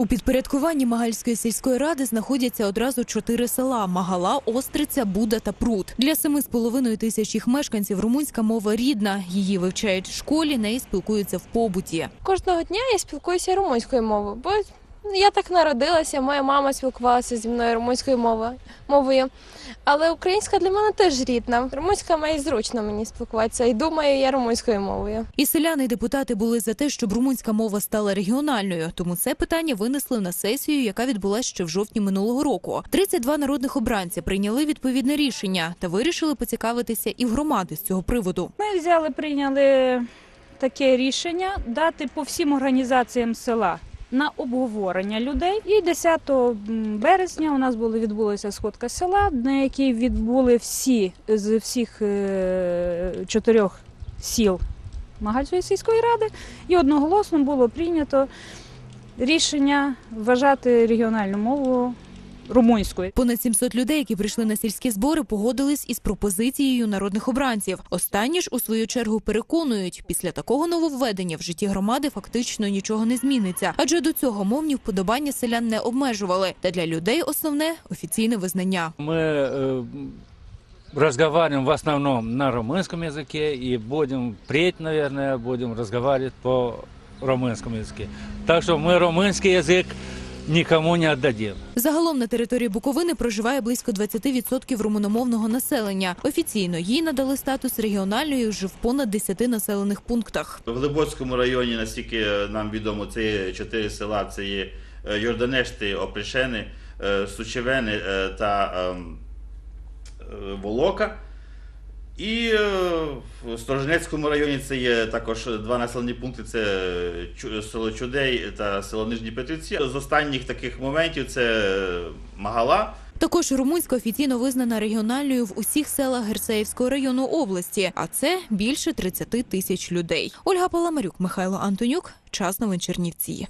У підпорядкуванні Магальської сільської ради знаходяться одразу чотири села: Магала, Остриця, Буда та Прут. Для семи з половиною тисяч їх мешканців румунська мова рідна. Її вивчають в школі, неї спілкуються в побуті. Кожного дня я спілкуюся румунською мовою, бо я так народилася, моя мама спілкувалася зі мною румунською мовою. мовою. Але українська для мене теж рідна. Румунська має зручно мені спілкуватися і думаю я румунською мовою. І селяни і депутати були за те, щоб румунська мова стала регіональною. Тому це питання винесли на сесію, яка відбулася ще в жовтні минулого року. 32 народних обранці прийняли відповідне рішення та вирішили поцікавитися і в громади з цього приводу. Ми взяли, прийняли таке рішення дати по всім організаціям села на обговорення людей. І 10 березня у нас були відбулася сходка села, на якій відбули всі з всіх е, чотирьох сіл Магальської сільської ради, і одноголосно було прийнято рішення вважати регіональну мову румунською. Понад 700 людей, які прийшли на сільські збори, погодились із пропозицією народних обранців. Останні ж у свою чергу переконують, після такого нововведення в житті громади фактично нічого не зміниться, адже до цього мовні вподобання селян не обмежували. Та для людей основне офіційне визнання. Мы э, разговариваем в основном на румынском языке и будем впредь, наверное, будем разговаривать по румынскому языке. Так что мы румынский язык никому не отдадим. Загалом на території Буковини проживає близько 20% румуномовного населення. Офіційно їй надали статус регіональної вже в понад 10 населених пунктах. В Глибоцькому районі, наскільки нам відомо, це є чотири села: це є е, Йорданешти, Опришени, е, Сучевени е, та ем, Волока. І е, в Сторожинецькому районі це є також два населені пункти: це село Чудей та село Нижні Петрівці. З останніх таких моментів це Магала. Також румунська офіційно визнана регіональною в усіх селах Герцеївського району області, а це більше 30 тисяч людей. Ольга Паламарюк, Михайло Антонюк. Час новин Чернівці.